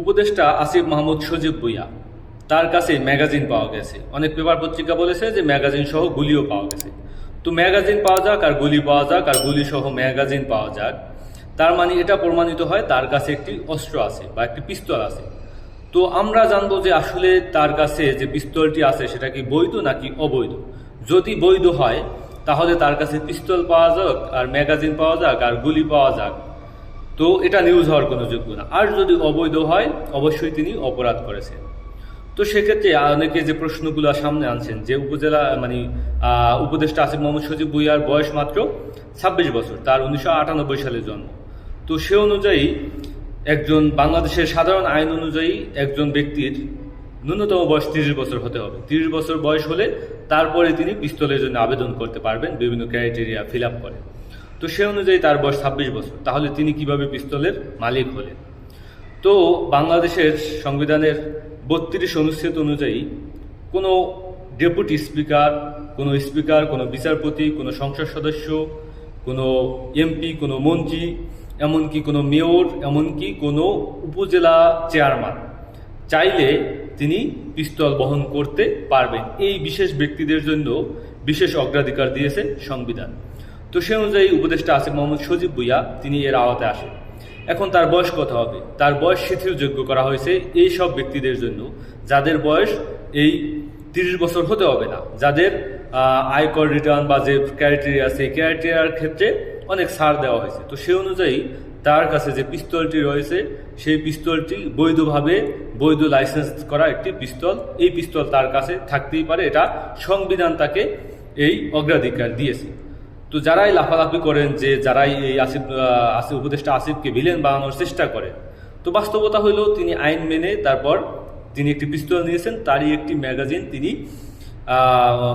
উপদেষ্টা আসিফ মাহমুদ সজীব ভুইয়া। তার কাছে ম্যাগাজিন পাওয়া গেছে। অনেক পেপার পত্রিকা বলেছে যে ম্যাগাজিন সহ গুলিও পাওয়া গেছে। তো ম্যাগাজিন পাওয়া যাক আর গুলি পাওয়া যাক আর গুলি সহ ম্যাগাজিন পাওয়া যাক, তার মানে এটা প্রমাণিত হয় তার কাছে একটি অস্ত্র আছে বা একটি পিস্তল আছে। তো আমরা জানব যে আসলে তার কাছে যে পিস্তলটি আছে সেটা কি বৈধ নাকি অবৈধ? যদি বৈধ হয়, তাহলে তার কাছে পিস্তল পাওয়া যাক আর ম্যাগাজিন পাওয়া যাক আর গুলি পাওয়া যাক। তো এটা নিউজ হওয়ার কোনো যোগ্য না। আর যদি অবৈধ হয়, অবশ্যই তিনি অপরাধ করেছেন। তো সেক্ষেত্রে অনেকে যে প্রশ্নগুলো সামনে আনছেন, যে উপজেলা মানে উপদেষ্টা আসিফ মোহাম্মদ সজিব ভুইয়ার বয়স মাত্র ছাব্বিশ বছর, তার উনিশশো আটানব্বই সালে জন্ম। তো সে অনুযায়ী একজন বাংলাদেশের সাধারণ আইন অনুযায়ী একজন ব্যক্তির ন্যূনতম বয়স তিরিশ বছর হতে হবে। তিরিশ বছর বয়স হলে তারপরে তিনি পিস্তলের জন্য আবেদন করতে পারবেন, বিভিন্ন ক্রাইটেরিয়া ফিল আপ করে। তো সে অনুযায়ী তার বয়স ছাব্বিশ বছর। তাহলে তিনি কীভাবে পিস্তলের মালিক হলেন? তো বাংলাদেশের সংবিধানের বত্রিশ অনুচ্ছেদ অনুযায়ী কোনো ডেপুটি স্পিকার, কোনো স্পিকার, কোনো বিচারপতি, কোনো সংসদ সদস্য, কোনো এমপি, কোনো মন্ত্রী, এমনকি কোনো মেয়র, এমনকি কোনো উপজেলা চেয়ারম্যান চাইলে তিনি পিস্তল বহন করতে পারবেন। এই বিশেষ ব্যক্তিদের জন্য বিশেষ অগ্রাধিকার দিয়েছে সংবিধান। তো সে অনুযায়ী উপদেষ্টা আসিফ মোহাম্মদ সজীব ভুইয়া, তিনি এর আওতায় আসেন। এখন তার বয়স কত হবে? তার বয়স শিথিলযোগ্য করা হয়েছে এই সব ব্যক্তিদের জন্য, যাদের বয়স এই তিরিশ বছর হতে হবে না, যাদের আয়কর রিটার্ন বা যে ক্রাইটেরিয়া সেই ক্রাইটেরিয়ার ক্ষেত্রে অনেক ছাড় দেওয়া হয়েছে। তো সে অনুযায়ী তার কাছে যে পিস্তলটি রয়েছে, সেই পিস্তলটি বৈধভাবে বৈধ লাইসেন্স করা একটি পিস্তল, এই পিস্তল তার কাছে থাকতেই পারে, এটা সংবিধান তাকে এই অগ্রাধিকার দিয়েছে। তো যারাই লাফালাফি করেন যে যারাই এই আসিফ আসিফ উপদেষ্টা আসিফকে ভিলেন বানানোর চেষ্টা করেন তো বাস্তবতা হলো তিনি আইন মেনে তারপর তিনি একটি পিস্তল নিয়েছেন, তারই একটি ম্যাগাজিন তিনি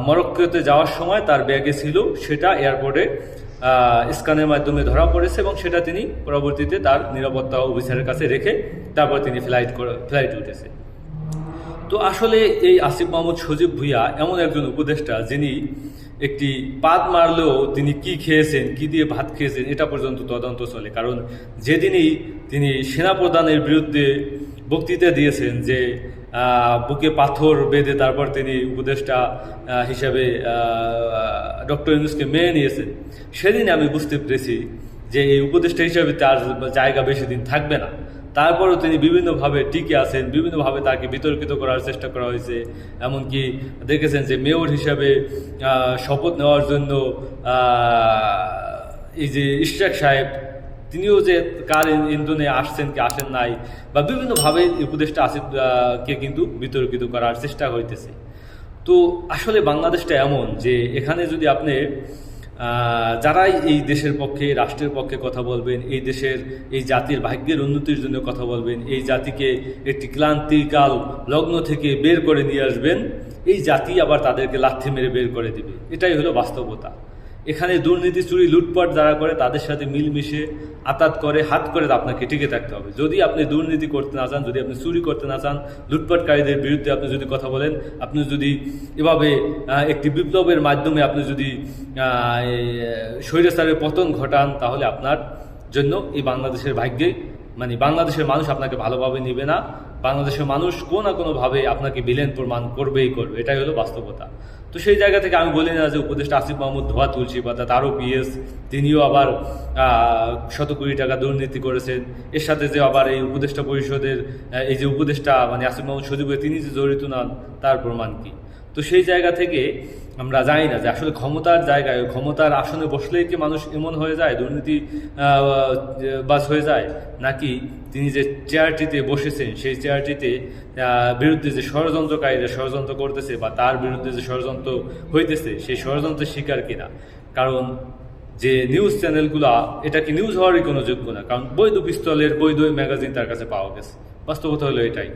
মরক্কোতে যাওয়ার সময় তার ব্যাগে ছিল, সেটা এয়ারপোর্টে স্ক্যানের মাধ্যমে ধরা পড়েছে এবং সেটা তিনি পরবর্তীতে তার নিরাপত্তা অফিসারের কাছে রেখে তারপর তিনি ফ্লাইট করে, ফ্লাইট উঠেছে। তো আসলে এই আসিফ মাহমুদ সজীব ভুইয়া এমন একজন উপদেষ্টা যিনি একটি পাদ মারলেও তিনি কি খেয়েছেন, কি দিয়ে ভাত খেয়েছেন, এটা পর্যন্ত তদন্ত চলে। কারণ যেদিনই তিনি সেনাপ্রধানের বিরুদ্ধে বক্তৃতা দিয়েছেন যে বুকে পাথর বেঁধে তারপর তিনি উপদেষ্টা হিসাবে ডক্টর ইউনুসকে মেনে নিয়েছেন সেদিন আমি বুঝতে পেরেছি যে এই উপদেষ্টা হিসাবে তার জায়গা বেশি দিন থাকবে না। তারপরও তিনি বিভিন্নভাবে টিকে আছেন, বিভিন্নভাবে তাকে বিতর্কিত করার চেষ্টা করা হয়েছে। এমনকি দেখেছেন যে মেয়র হিসাবে শপথ নেওয়ার জন্য এই যে ইশরাক সাহেব, তিনিও যে কার ইন- ইন্ধনে আসছেন কি আসেন নাই, বা বিভিন্নভাবে উপদেশটা কে কিন্তু বিতর্কিত করার চেষ্টা হইতেছে। তো আসলে বাংলাদেশটা এমন যে এখানে যদি আপনি যারাই এই দেশের পক্ষে, রাষ্ট্রের পক্ষে কথা বলবেন, এই দেশের, এই জাতির ভাগ্যের উন্নতির জন্য কথা বলবেন, এই জাতিকে একটি ক্লান্তিকাল লগ্ন থেকে বের করে নিয়ে আসবেন, এই জাতি আবার তাদেরকে লাথি মেরে বের করে দেবে। এটাই হলো বাস্তবতা। এখানে দুর্নীতি, চুরি, লুটপাট যারা করে তাদের সাথে মিলমিশে আতাত করে, হাত করে আপনাকে টিকে থাকতে হবে। যদি আপনি দুর্নীতি করতে না চান, যদি আপনি চুরি করতে না চান, লুটপাটকারীদের বিরুদ্ধে আপনি যদি কথা বলেন, আপনি যদি এভাবে একটি বিপ্লবের মাধ্যমে আপনি যদি স্বৈরাচারের পতন ঘটান, তাহলে আপনার জন্য এই বাংলাদেশের ভাগ্যে মানে বাংলাদেশের মানুষ আপনাকে ভালোভাবে নেবে না। বাংলাদেশের মানুষ কোনো না কোনোভাবে আপনাকে বিলেন প্রমাণ করবেই করবে। এটাই হলো বাস্তবতা। তো সেই জায়গা থেকে আমি বলি না যে উপদেষ্টা আসিফ মাহমুদ ধোয়া তুলসী পাতা, তারও পিএস তিনিও আবার শত কোটি টাকা দুর্নীতি করেছেন। এর সাথে যে আবার এই উপদেষ্টা পরিষদের এই যে উপদেষ্টা মানে আসিফ মাহমুদ সজিবে তিনি যে জড়িত নন, তার প্রমাণ কি? তো সেই জায়গা থেকে আমরা জানি না যে আসলে ক্ষমতার জায়গায়, ক্ষমতার আসনে বসলেই কি মানুষ এমন হয়ে যায়, দুর্নীতি বাস হয়ে যায়? নাকি তিনি যে চেয়ারটিতে বসেছেন, সেই চেয়ারটিতে বিরুদ্ধে যে ষড়যন্ত্রকারীরা ষড়যন্ত্র করতেছে বা তার বিরুদ্ধে যে ষড়যন্ত্র হইতেছে, সেই ষড়যন্ত্রের শিকার কিনা? কারণ যে নিউজ চ্যানেলগুলো এটা কি নিউজ হওয়ারই কোনো যোগ্য না। কারণ বৈধ পিস্তলের বৈধ ম্যাগাজিন তার কাছে পাওয়া গেছে। বাস্তবতা হলো এটাই।